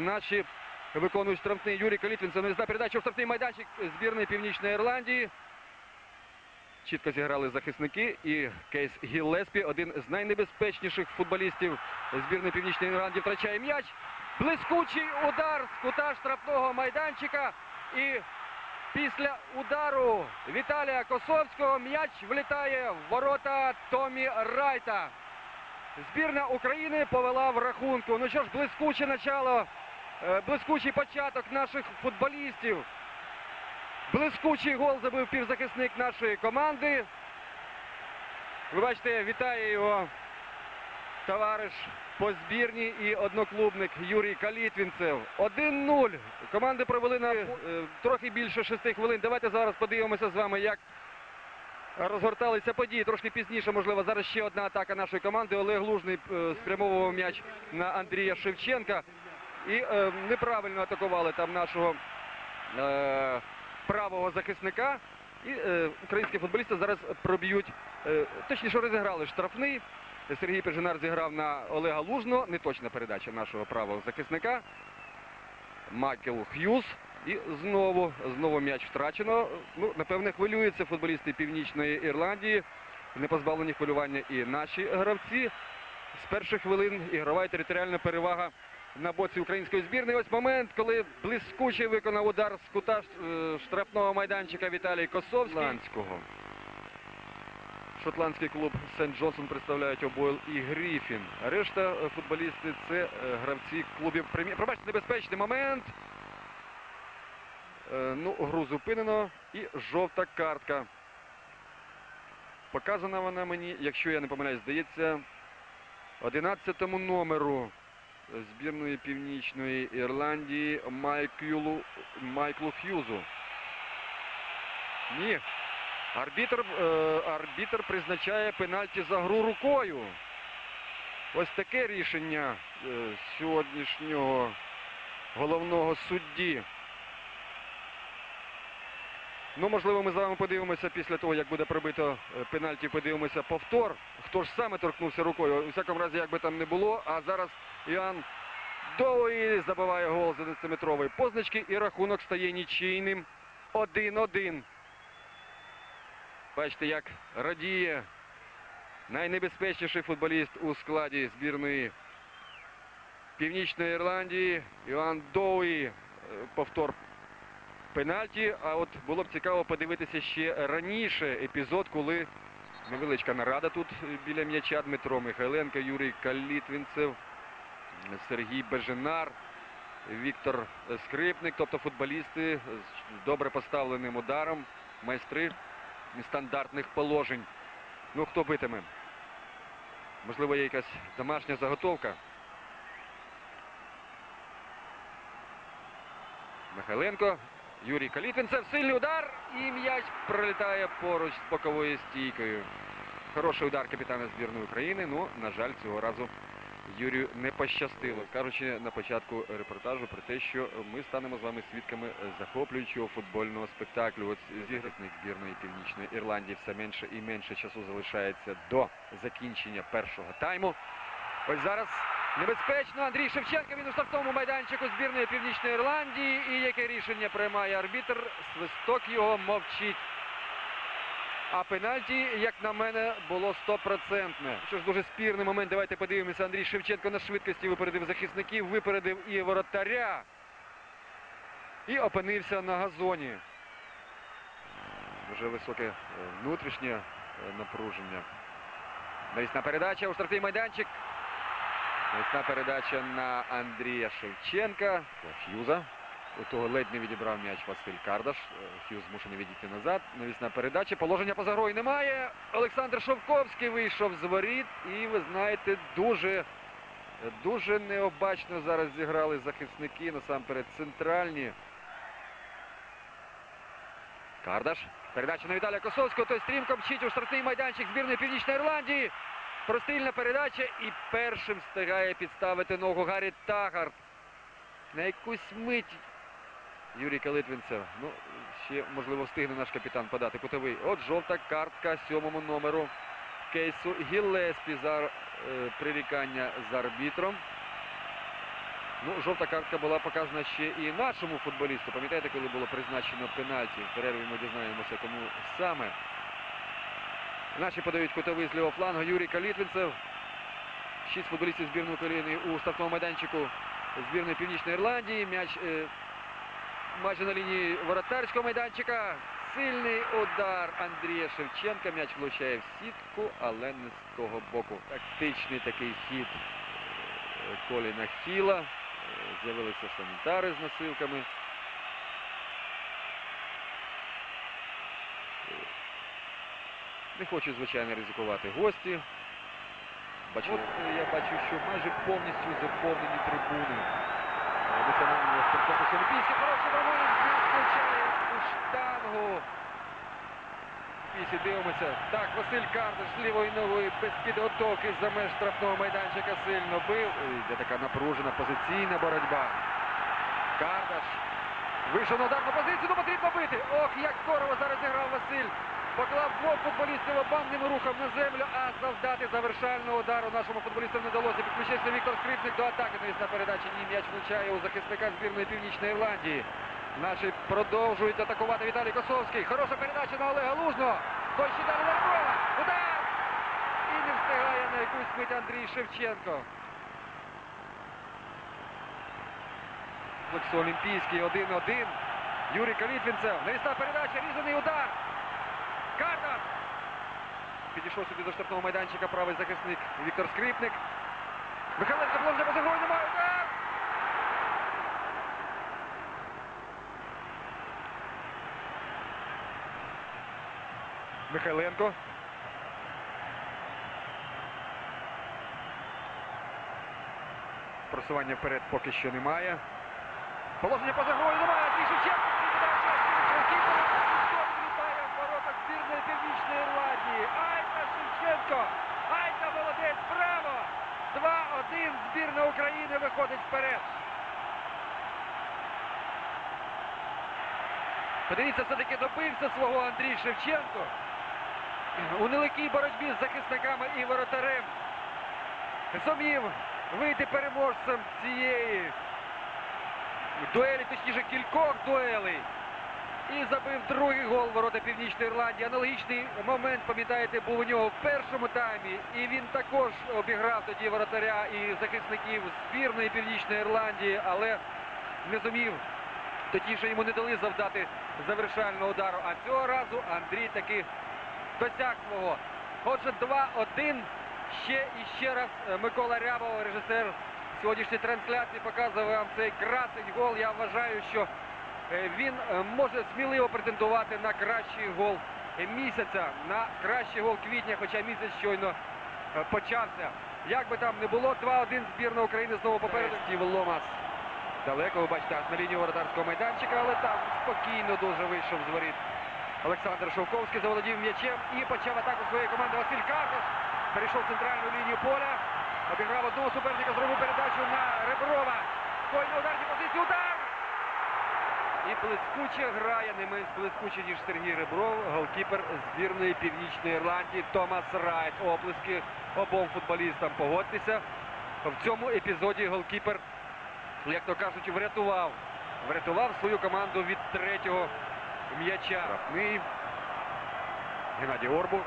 наші виконують штрафний Юрій Калітвінцев. Навісна передача у штрафний майданчик збірної Північної Ірландії. Чітко зіграли захисники і Кейс Гіллеспі, один з найнебезпечніших футболістів збірної Північної Ірландії, втрачає м'яч. Блискучий удар з кута штрафного майданчика. І після удару Віталія Косовського м'яч влітає в ворота Томі Райта. Збірна України повела в рахунку. Ну що ж, блискуче начало, блискучий початок наших футболістів. Блискучий гол забив півзахисник нашої команди. Ви бачите, вітає його товариш по збірні і одноклубник Юрій Калітвінцев. 1-0. Команди провели на е, трохи більше 6 хвилин. Давайте зараз подивимося з вами, як розгорталися події. Трошки пізніше, можливо, зараз ще одна атака нашої команди. Олег Лужний е, спрямовував м'яч на Андрія Шевченка. І е, неправильно атакували там нашого е, правого захисника. І е, українські футболісти зараз проб'ють, е, точніше розіграли штрафний. Сергій Пежинар зіграв на Олега Лужного. Неточна передача нашого правого захисника. Майкл Х'юз. І знову, знову м'яч втрачено. Ну, напевне, хвилюються футболісти Північної Ірландії. Не позбавлені хвилювання і наші гравці. З перших хвилин ігрова і територіальна перевага на боці української збірної. Ось момент, коли блискуче виконав удар з кута е, штрафного майданчика Віталій Косовський. Ланського. Шотландський клуб Сент Джонсон представляють Обойл і Гріфін. Решта е, футболісти це е, гравці клубів прем'єр. Пробачте, небезпечний момент. Ну, гру зупинено і жовта картка. Показана вона мені, якщо я не помиляюсь, здається, 11-му номеру збірної Північної Ірландії Майклу, Майклу Ф'юзу. Ні. Арбітр, е, арбітр призначає пенальті за гру рукою. Ось таке рішення е, сьогоднішнього головного судді. Ну, можливо, ми з вами подивимося після того, як буде пробито е, пенальті, подивимося повтор. Хто ж саме торкнувся рукою? У всякому разі, як би там не було. А зараз Іоанн Довгий забиває гол з 11-метрової позначки і рахунок стає нічийним 1-1. Бачите, як радіє найнебезпечніший футболіст у складі збірної Північної Ірландії. Іоанн Доуї. Е, Повтор пенальті. А от було б цікаво подивитися ще раніше епізод, коли невеличка нарада тут біля м'яча Дмитро Михайленко, Юрій Калітвінцев, Сергій Беженар, Віктор Скрипник, тобто футболісти з добре поставленим ударом, майстри стандартних положень. Ну, хто битиме? Можливо, є якась домашня заготовка. Михайленко, Юрій Калітвінцев, сильний удар і м'яч пролітає поруч з боковою стійкою. Хороший удар капітана збірної України. Ну, на жаль, цього разу Юрію не пощастило. Кажучи на початку репортажу про те, що ми станемо з вами свідками захоплюючого футбольного спектаклю. От зіграшник збірної Північної Ірландії все менше і менше часу залишається до закінчення першого тайму. Ось зараз небезпечно. Андрій Шевченко він у штрафному майданчику збірної Північної Ірландії. І яке рішення приймає арбітр? Свисток його мовчить. А пенальті, як на мене, було стопроцентне. Що ж дуже спірний момент. Давайте подивимося. Андрій Шевченко на швидкості випередив захисників, випередив і воротаря. І опинився на газоні. Дуже високе е, внутрішнє е, напруження. Навісна передача у штрафний майданчик. Навісна передача на Андрія Шевченка. Ф'юза. У того ледь не відібрав м'яч Василь Кардаш. Е, Ф'юз змушений відійти назад. Навісна передача. Положення поза грою немає. Олександр Шовковський вийшов з воріт. І ви знаєте, дуже, дуже необачно зараз зіграли захисники, насамперед центральні. Кардаш. Передача на Віталія Косовського. Той стрімко мчить у штрафний майданчик збірної Північної Ірландії. Прострільна передача і першим встигає підставити ногу Гаррі Тагард. На якусь мить Юрій Калитвінцев. Ну, ще, можливо, встигне наш капітан подати кутовий. От жовта картка сьомому номеру кейсу Гіллеспі за е, прирікання з арбітром. Ну, жовта картка була показана ще і нашому футболісту. Пам'ятаєте, коли було призначено пенальті? В перерві ми дізнаємося, кому саме. Наші подають кутовий з лівого флангу. Юрій Калітвінцев. Шість футболістів збірної України у стартовому майданчику збірної Північної Ірландії. М'яч е, майже на лінії воротарського майданчика. Сильний удар Андрія Шевченка. М'яч влучає в сітку, але не з того боку. Тактичний такий хід е, Коліна Хіла. Е, З'явилися санітари з носилками. Не хочуть, звичайно, ризикувати гості. Бачу, От е, я бачу, що майже повністю заповнені трибуни. Е, Виконання спортивного Олімпійський. Хороший. М'яч влучає у штангу. Пісі дивимося. Так, Василь Кардаш з лівої ноги без підготовки за меж штрафного майданчика сильно бив. Йде така напружена позиційна боротьба. Кардаш вийшов на ударну позицію, ну потрібно бити. Ох, як здорово зараз зіграв Василь. Поклав двох футболістів обманним рухом на землю, а завдати завершального удару нашому футболісту не вдалося. Підключився Віктор Скрипник до атаки. Навісна передача. Ні, м'яч влучає у захисника збірної Північної Ірландії. Наші продовжують атакувати Віталій Косовський. Хороша передача на Олега Лужного. Далі на Удар! І не встигає на якусь мить Андрій Шевченко. Олімпійський 1-1. Юрій Калітвінцев. Навісна передача, різаний удар. Кардаш! Підійшов собі до штрафного майданчика правий захисник Віктор Скрипник. Михайленко положення поза грою немає. Михайленко. Просування вперед поки що немає. Положення поза грою немає. Шевченко. Шевченко влітає в ворота збірної Північної Ірландії. Айка Шевченко. Айка молодець. Браво! 2-1. Збірна України виходить вперед. Подивіться, все-таки добився свого Андрій Шевченко. У нелегкій боротьбі з захисниками і воротарем. Зумів вийти переможцем цієї дуелі, точніше кількох дуелей. І забив другий гол ворота Північної Ірландії. Аналогічний момент, пам'ятаєте, був у нього в першому таймі. І він також обіграв тоді воротаря і захисників збірної Північної Ірландії, але не зумів. Тоді ще йому не дали завдати завершального удару. А цього разу Андрій таки досяг свого. Отже, 2-1. Ще і ще раз е, Микола Рябов, режисер сьогоднішньої трансляції, показує вам цей красень гол. Я вважаю, що він е, може сміливо претендувати на кращий гол е, місяця, на кращий гол квітня, хоча місяць щойно е, почався. Як би там не було, 2-1 збірна України знову попереду. Стів Ломас. Далеко, ви бачите, на лінію воротарського майданчика, але там спокійно дуже вийшов з воріт. Олександр Шовковський заволодів м'ячем і почав атаку своєї команди Василь Кардаш. Перейшов центральну лінію поля. Обіграв одного суперника, зробив передачу на Реброва. На ударній позиції. Удар! І блискуче грає, не менш блискуче, ніж Сергій Ребров, голкіпер збірної Північної Ірландії Томас Райт. Оплески обом футболістам. Погодьтеся. В цьому епізоді голкіпер, як то кажуть, врятував. Врятував свою команду від третього м'яча. Геннадій Орбу.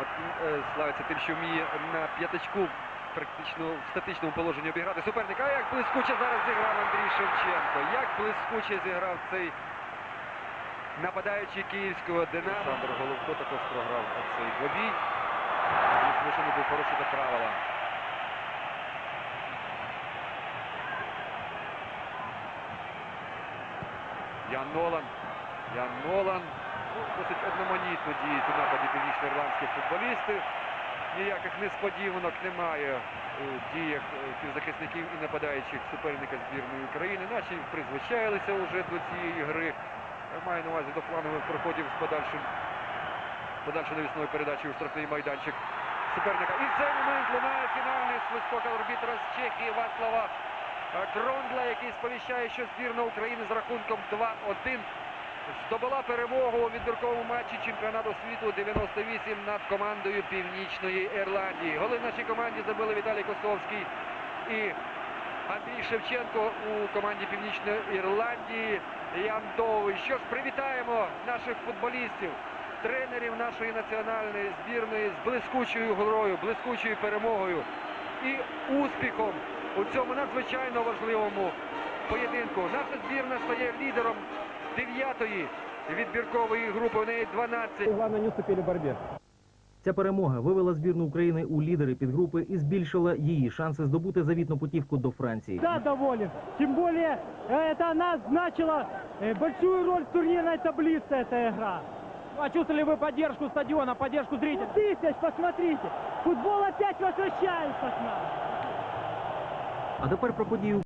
От, е, славиться тим, що вміє на п'ятачку практично в статичному положенні обіграти суперника. А як блискуче зараз зіграв Андрій Шевченко. Як блискуче зіграв цей нападаючий київського Динамо. Олександр Головко також програв цей двобій. Змушений був порушити правила. Ян Нолан. Ян Нолан. Ну, досить одноманітно діють у нападі північноірландські футболісти. Ніяких несподіванок немає у діях е, півзахисників і нападаючих суперника збірної України. Наші призвичаїлися вже до цієї гри. Маю на увазі до планових проходів з подальшим подальшою навісною передачею у штрафний майданчик суперника. І в цей момент лунає фінальний свисток арбітра з Чехії Васлава Крондла, який сповіщає, що збірна України з рахунком 2-1 здобула перемогу у відбірковому матчі чемпіонату світу 98 над командою Північної Ірландії. Голи в нашій команді забили Віталій Косовський і Андрій Шевченко у команді Північної Ірландії. Ян Довгий. Що ж, привітаємо наших футболістів, тренерів нашої національної збірної з блискучою грою, блискучою перемогою і успіхом у цьому надзвичайно важливому поєдинку. Наша збірна стає лідером дев'ятої відбіркової групи. У неї 12 Главное, не уступили в борьбе. Ця перемога вивела збірну України у лідери підгрупи і збільшила її шанси здобути завітну путівку до Франції. Да, доволен. Тем более, э, это она значила э, большую роль в турнирной таблице, эта игра. Почувствовали вы поддержку стадиона, поддержку зрителей? Тысяч, посмотрите. Футбол опять возвращается к нам. А тепер про подію